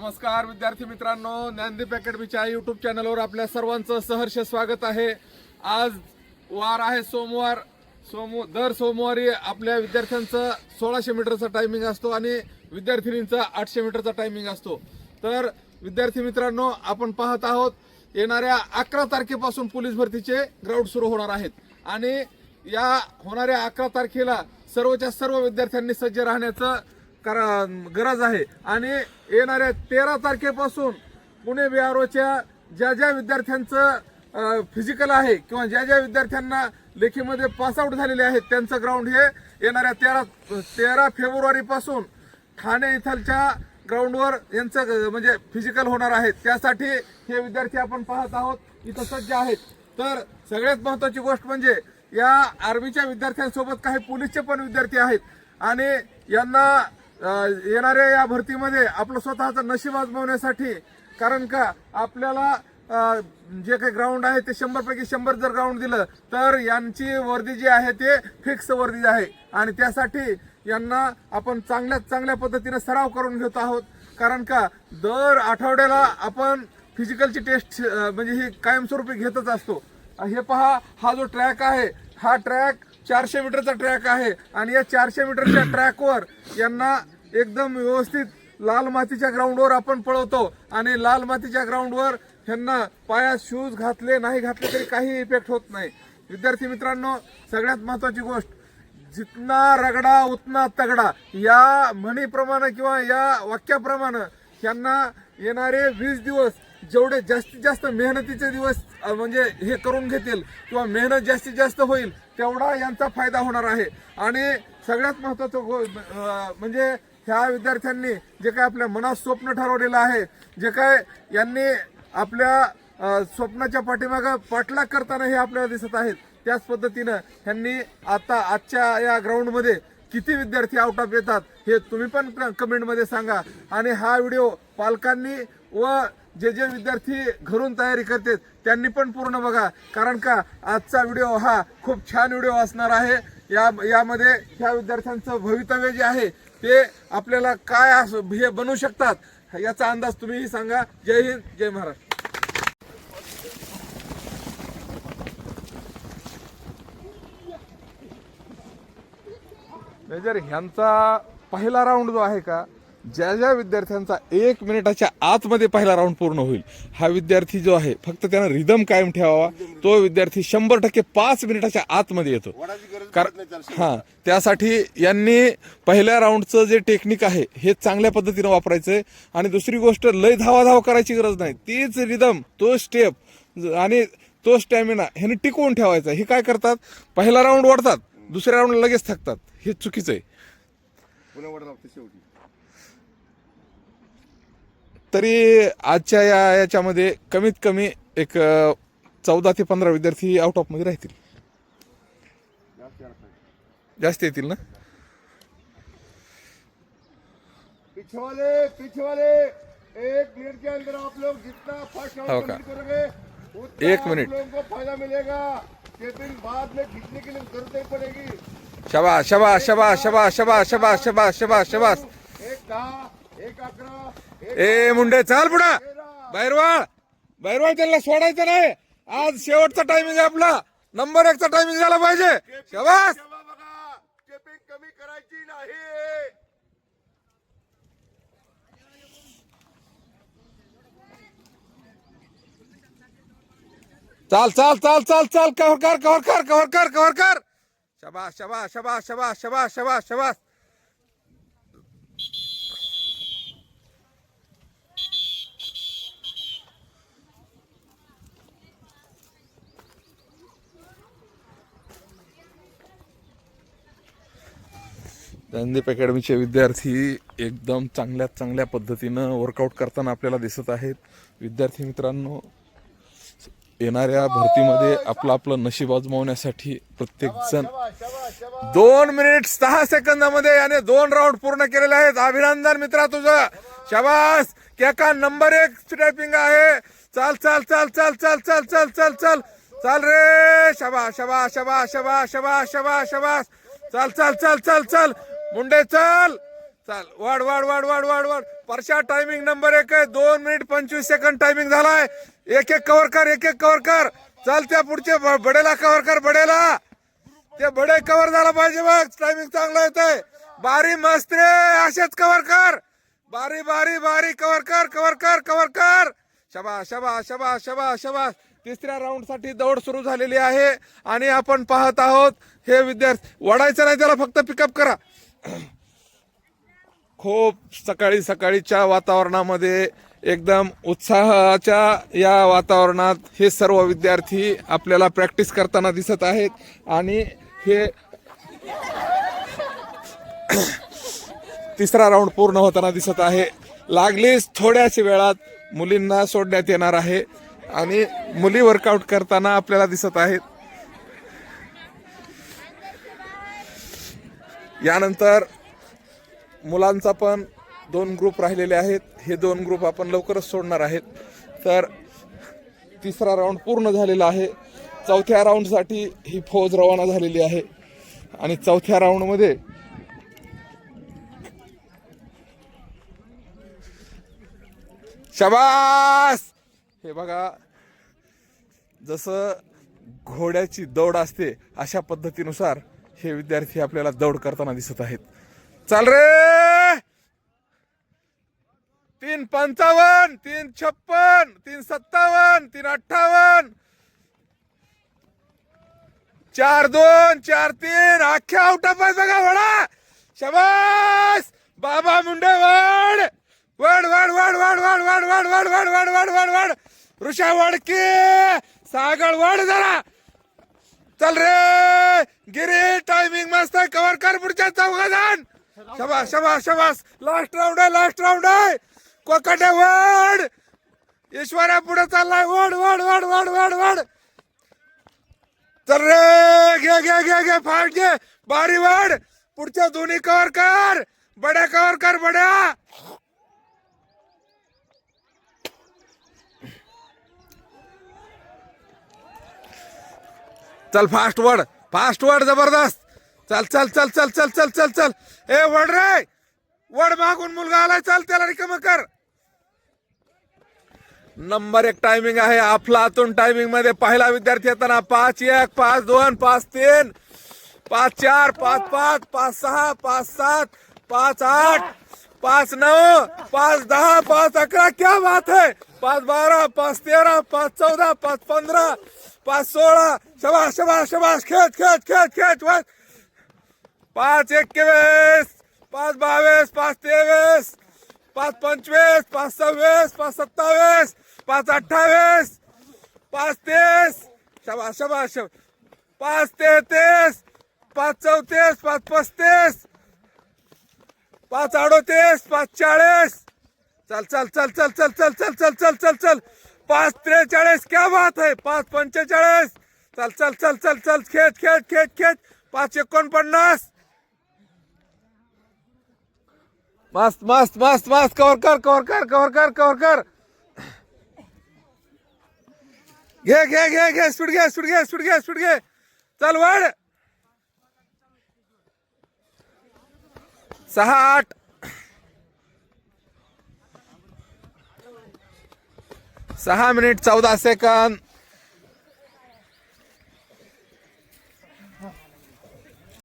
नमस्कार विद्यार्थी मित्रांनो. ज्ञानदीप अकॅडमीच्या यूट्यूब चॅनलवर आपल्या सर्वांचं सहर्ष स्वागत आहे. आज वार आहे सोमवार. सोम दर सोमवारी आपल्या विद्यार्थ्यांचं सोळाशे मीटरचा टायमिंग असतो आणि विद्यार्थिनींचा आठशे मीटरचा टायमिंग असतो. तर विद्यार्थी मित्रांनो आपण पाहत आहोत येणाऱ्या अकरा तारखेपासून पोलीस भरतीचे ग्राउंड सुरू होणार आहेत. आणि या होणाऱ्या अकरा तारखेला सर्वच्या सर्व विद्यार्थ्यांनी सज्ज राहण्याचं करा गरज आहे. आणि येणाऱ्या तेरा तारखेपासून पुणे बिहारोच्या ज्या ज्या विद्यार्थ्यांचं फिजिकल आहे किंवा ज्या ज्या विद्यार्थ्यांना लेखीमध्ये पासआउट झालेले आहेत त्यांचं ग्राउंड हे येणाऱ्या तेरा तेरा फेब्रुवारीपासून ठाणे इथलच्या ग्राउंडवर यांचं ग- म्हणजे फिजिकल होणार आहे. त्यासाठी हे विद्यार्थी आपण पाहत आहोत इथं सज्ज आहेत. तर सगळ्यात महत्वाची गोष्ट म्हणजे या आर्मीच्या विद्यार्थ्यांसोबत काही पोलीसचे पण विद्यार्थी आहेत. आणि यांना येणाऱ्या या भरतीमध्ये आपलं स्वतःचं नशीब आजमावण्यासाठी कारण का आपल्याला जे काही ग्राउंड आहे ते शंभर पैकी शंभर जर ग्राउंड दिलं तर यांची वर्दी जी आहे ते फिक्स वर्दी आहे. आणि त्यासाठी यांना आपण चांगल्या चांगल्या पद्धतीने सराव करून घेत आहोत. कारण का दर आठवड्याला आपण फिजिकलची टेस्ट म्हणजे ही कायमस्वरूपी घेतच असतो. हे पहा हा जो ट्रॅक आहे हा ट्रॅक चारशे मीटरचा ट्रॅक आहे. आणि या चारशे मीटरच्या ट्रॅकवर यांना एकदम व्यवस्थित लाल मातीच्या ग्राउंडवर आपण पळवतो. आणि लाल मातीच्या ग्राउंडवर ह्यांना पायात शूज घातले नाही घातले तरी काही इफेक्ट होत नाही. विद्यार्थी मित्रांनो सगळ्यात महत्वाची गोष्ट जितना रगडा उतना तगडा या म्हणीप्रमाणे किंवा या वाक्याप्रमाणे यांना येणारे वीस दिवस जेवढे जास्तीत जास्त मेहनतीचे दिवस म्हणजे हे करून घेतील किंवा मेहनत जास्तीत जास्त होईल तेवढा यांचा फायदा होणार आहे. आणि सगळ्यात महत्वाचं गो म्हणजे ह्या विद्यार्थ्यांनी जे काय आपल्या मनात स्वप्न ठरवलेलं आहे जे काय यांनी आपल्या स्वप्नाच्या पाठीमागं पाठलाग करताना हे आपल्याला दिसत आहेत त्याच पद्धतीनं ह्यांनी आता आजच्या या ग्राउंडमध्ये किती विद्यार्थी आउट ऑफ येतात हे तुम्ही पण कमेंटमध्ये सांगा. आणि हा व्हिडिओ पालकांनी व जे जे विद्यार्थी घरून तयारी करतात त्यांनी पण पूर्ण बघा. कारण का आजचा व्हिडिओ हा खूप छान व्हिडिओ असणार आहे. या यामध्ये ह्या विद्यार्थ्यांचं भवितव्य जे आहे ते आपल्याला काय हे बनवू शकतात याचा अंदाज तुम्हीही सांगा. जय हिंद जय महाराष्ट्र. मेजर ह्यांचा पहिला राऊंड जो आहे का ज्या ज्या विद्यार्थ्यांचा एक मिनिटाच्या आतमध्ये पहिला राऊंड पूर्ण होईल हा विद्यार्थी जो आहे फक्त त्यानं रिदम कायम ठेवावा. तो विद्यार्थी शंभर टक्के पाच मिनिटाच्या आतमध्ये येतो. कारण हा त्यासाठी यांनी पहिल्या राऊंडचं जे टेक्निक आहे हे चांगल्या पद्धतीनं वापरायचं आहे आणि दुसरी गोष्ट लय धावा धाव करायची गरज नाही. तीच रिदम तो स्टेप आणि तो स्टॅमिना ह्याने टिकवून ठेवायचा. हे काय करतात? पहिला राऊंड वाढतात दुसऱ्या राऊंड लगेच थकतात. हे चुकीचं आहे तरी आजच्या या याच्यामध्ये कमीत कमी एक चौदा ते पंधरा विद्यार्थी आउट ऑफमध्ये राहतील. जास्त येतील ना? पीछे वाले पीछे वाले एक मिनट के अंदर आप लोग जितना फर्स्ट हो राउंड? कंप्लीट करोगे उतना एक मिनट। लोगों को फायदा मिलेगा। टिफिन बाद में खींचने के लिए जरूरत पड़ेगी। शबाश शबाश शबाश शबाश शबाश शबाश शबाश शबाश। शबाश एक एक ए मुंडे चाल पुढा. बैरवाळ बैरवाळ त्यांना सोडायचं नाही. आज शेवटचा टायमिंग आहे आपला. नंबर एकचा टायमिंग झाला पाहिजे. शबास. कमी करायची नाही चाल चाल चाल चाल चाल. कव्हर कर कव्हर कर कव्हर कर कव्हर कर. शबा शबाश शबा शबाश शबा शबाश शबा ज्ञानदीप अकॅडमीचे विद्यार्थी एकदम चांगल्या चांगल्या पद्धतीनं वर्कआउट करताना आपल्याला दिसत आहेत विद्यार्थी मित्रांनो येणाऱ्या भरतीमध्ये आपलं आपलं नशीब आजमावण्यासाठी प्रत्येक जण दोन मिनिट सहा सेकंदामध्ये याने दोन राऊंड पूर्ण केलेले आहेत अभिनंदन मित्रा तुझं शबास केका नंबर एक टायपिंग आहे चाल चाल चाल चाल चाल चाल चाल चाल चाल चाल रे शबा शबा शबा शबा शबा शबा शबास चाल चाल चाल चाल चाल मुंडे चाल! चाल वाढ वाढ वाढ वाढ वाढ वाढ. परशा टायमिंग नंबर एक आहे. दोन मिनिट पंचवीस सेकंड टायमिंग झालाय. एक एक कव्हर कर एक एक कव्हर कर. चल त्या पुढचे ब- बडेला कव्हर कर बडेला. ते बडे कव्हर झाला पाहिजे बघ. टायमिंग चांगला आहे बारी मस्त रे. असेच कव्हर कर. बारी बारी बारी. कव्हर कर कव्हर कर कव्हर कर. शबा शबा शबा शबा शबा तिसऱ्या राऊंडसाठी दौड सुरू झालेली आहे. आणि आपण पाहत आहोत हे विद्यार्थी वडायचं नाही त्याला फक्त पिकअप करा. खूप सकाळी सकाळीच्या वातावरणामध्ये एकदम उत्साहाच्या या वातावरणात हे सर्व विद्यार्थी आपल्याला प्रॅक्टिस करताना दिसत आहेत आणि हे तिसरा राऊंड पूर्ण होताना दिसत आहे. लागलीच थोड्याच वेळात मुलींना सोडण्यात येणार आहे आणि मुली वर्कआउट करताना आपल्याला दिसत आहेत. यानंतर मुलांचा पण दोन ग्रुप राहिलेले आहेत. हे दोन ग्रुप आपण लवकरच सोडणार आहेत. तर तिसरा राऊंड पूर्ण झालेला आहे. चौथ्या राऊंडसाठी ही फौज रवाना झालेली आहे. आणि चौथ्या राऊंडमध्ये शबास! हे बघा जसं घोड्याची दौड असते अशा पद्धतीनुसार हे विद्यार्थी आपल्याला दौड करताना दिसत आहेत चाल रे तीन पंचावन्न तीन छप्पन तीन सत्तावन्न तीन अठ्ठावन्न चार दोन चार तीन अख्ख्या आउटा पाय बघा वडा शबास बाबा मुंडे वड वड वड वड वड वड वड वड वड वड वड वड वड वड ऋषा वडके सागर वड जरा चल रे! गिरी टायमिंग मस्त आहे. कव्हर कर पुढच्या चौघा जण शबास शबास शबास. लास्ट राऊंड आहे लास्ट राऊंड आहे. कोकाटे वड! ईश्वरा पुढे चाललाय. वड वड वड वड वड वड. चल रे! घे घे घे घे. फाट घे. बारी वाढ पुढच्या दोन्ही कव्हर कर. बड्या कव्हर कर बड्या. चल फास्ट वड फास्ट वड जबरदस्त. चल चल चल चल चल चल चल चल. ए वड रे! वड मागून मुलगा आलाय चल त्याला रिकम कर. नंबर एक टायमिंग आहे अफलातून टायमिंगमध्ये पहिला विद्यार्थी येताना पाच एक पाच दोन पाच तीन पाच चार पाच पाच पाच सहा पाच सात पाच आठ पाच नऊ पाच दहा पाच अकरा क्या बात है! पाच बारा पाच तेरा पाच चौदा पाच पंधरा पाच सोळा शबाश शबाश शबाश खेच खेच खेच खेच बस पाच एकवीस पाच बावीस पाच तेवीस पाच पंचवीस पाच सव्वीस पाच सत्तावीस पाच अठ्ठावीस पाच तीस शबा शबा शब पाच तेहतीस पाच चौतीस पाच पस्तीस पाच अडोतीस पाच चाळीस चल चल चल चल चल चल चल चल चल चल चल पाच त्रेचाळीस क्या बात आहे पाच पंचेचाळीस. चल चल चल चल चल खेच खेच खेच खेच पाच एकोणपन्नास. मस्त मस्त मस्त मस्त. कवर कर कवर कर कवर कर कवर कर. घे घे घे घे सुट घे सुट घे सुट घे सुट घे. चल वाढ. सहा आठ. सहा मिनिट चौदा सेकंद.